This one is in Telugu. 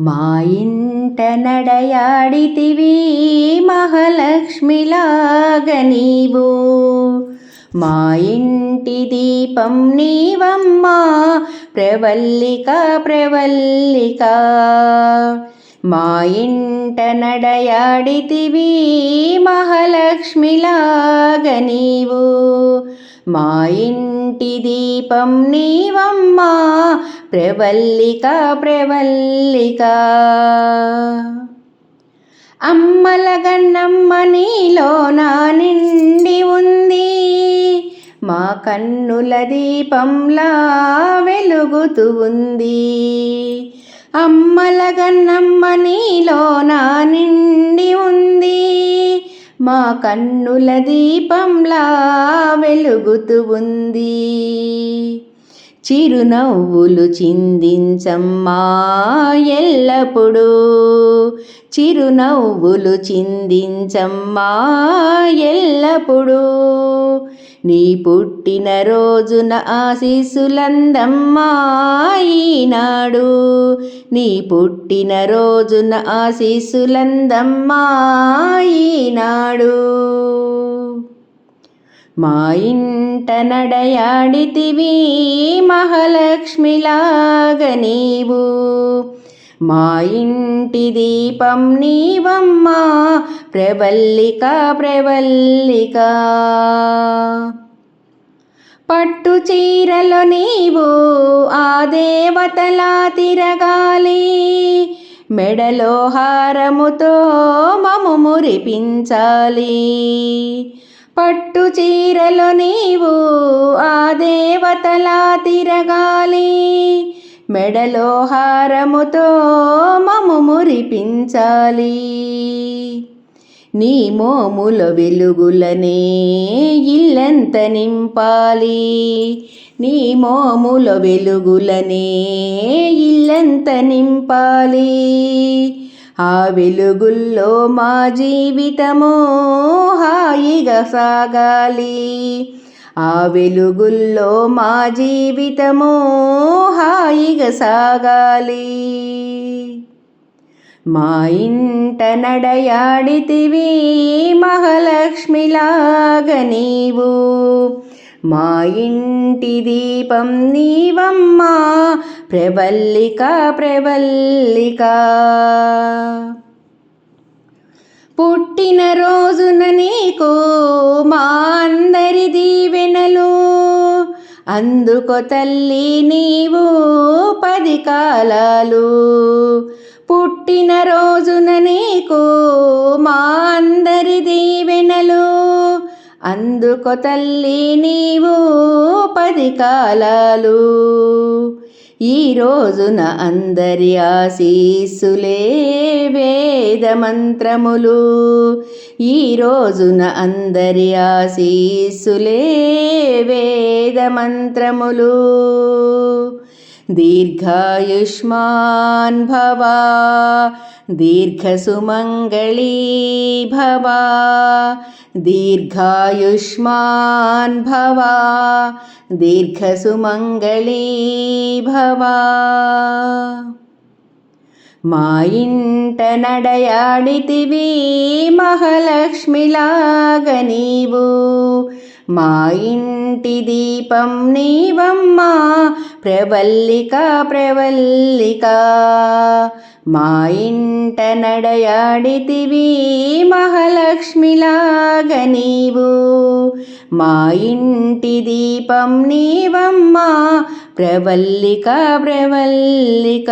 మా ఇంట నడయాడితివి మహాలక్ష్మిలాగ నీవు మా ఇంటి దీపం నీవమ్మా ప్రవల్లిక ప్రవల్లిక. మా ఇంట నడయాడితివి మహాలక్ష్మిలాగ నీవు మా ఇంటి ఇంటి దీపం నీవమ్మా ప్రవల్లిక ప్రవల్లిక అమ్మల గన్నమ్మ నీలో నా నిండి ఉంది మా కన్నుల దీపంలా వెలుగుతూ ఉంది. అమ్మల గన్నమ్మ నీలో నా నిండి మా కన్నుల దీపంలా వెలుగుతూ ఉంది. చిరునవ్వులు చిందించమ్మా ఎల్లప్పుడూ. చిరునవ్వులు చిందించమ్మా ఎల్లప్పుడూ. నీ పుట్టిన రోజున ఆశీస్సులందమ్మా ఈనాడు. నీ పుట్టిన రోజున ఆశీస్సులందమ్మా ఈనాడు. మా ఇంట నడయాడితివి మహాలక్ష్మిలాగ నీవు. మా ఇంటి దీపం నీవమ్మా ప్రవల్లిక ప్రవల్లిక పట్టు చీరలో నీవు ఆ దేవతలా తిరగాలి. మెడలో హారముతో మము మురిపించాలి. పట్టు చీరలో నీవు ఆ దేవతలా తిరగాలి. మెడలో హారముతో మము మురిపించాలి. నీ మోముల వెలుగులనే ఇల్లంత నింపాలి. నీ మోముల వెలుగులనే ఇల్లంత నింపాలి. ఆ వెలుగుల్లో మా జీవితము హాయిగా సాగాలి. ఆ వెలుగుల్లో మా జీవితము హాయిగా సాగాలి. మా ఇంట నడయాడితివి మహాలక్ష్మిలాగ నీవు. మా ఇంటి దీపం నీవమ్మా ప్రబల్లిక ప్రబల్లిక. పుట్టిన రోజున నీకు మా అన్న అందుకో తల్లి నీవు పది కాలాలు. పుట్టిన రోజున నీకు మా అందరి దీవెనలు. అందుకో తల్లి నీవు పది కాలాలు. ఈ రోజున అందరి ఆశీస్సులే వేద మంత్రములు ఈ రోజున అందరి ఆశీస్సులే వేద दीर्घायुष्मान् भव दीर्घसुमङ्गली भव दीर्घायुष्मान् भव दीर्घसुमङ्गली भवा। मा इडयाणिवीमहालक्ष्मिलागनीवो మా ఇంటి దీపం నీవమ్మా ప్రవల్లిక ప్రవల్లిక మా ఇంట నడయాడితివి మహాలక్ష్మిలాగ నీవు. మా ఇంటి దీపం నీవమ్మా ప్రవల్లిక ప్రవల్లిక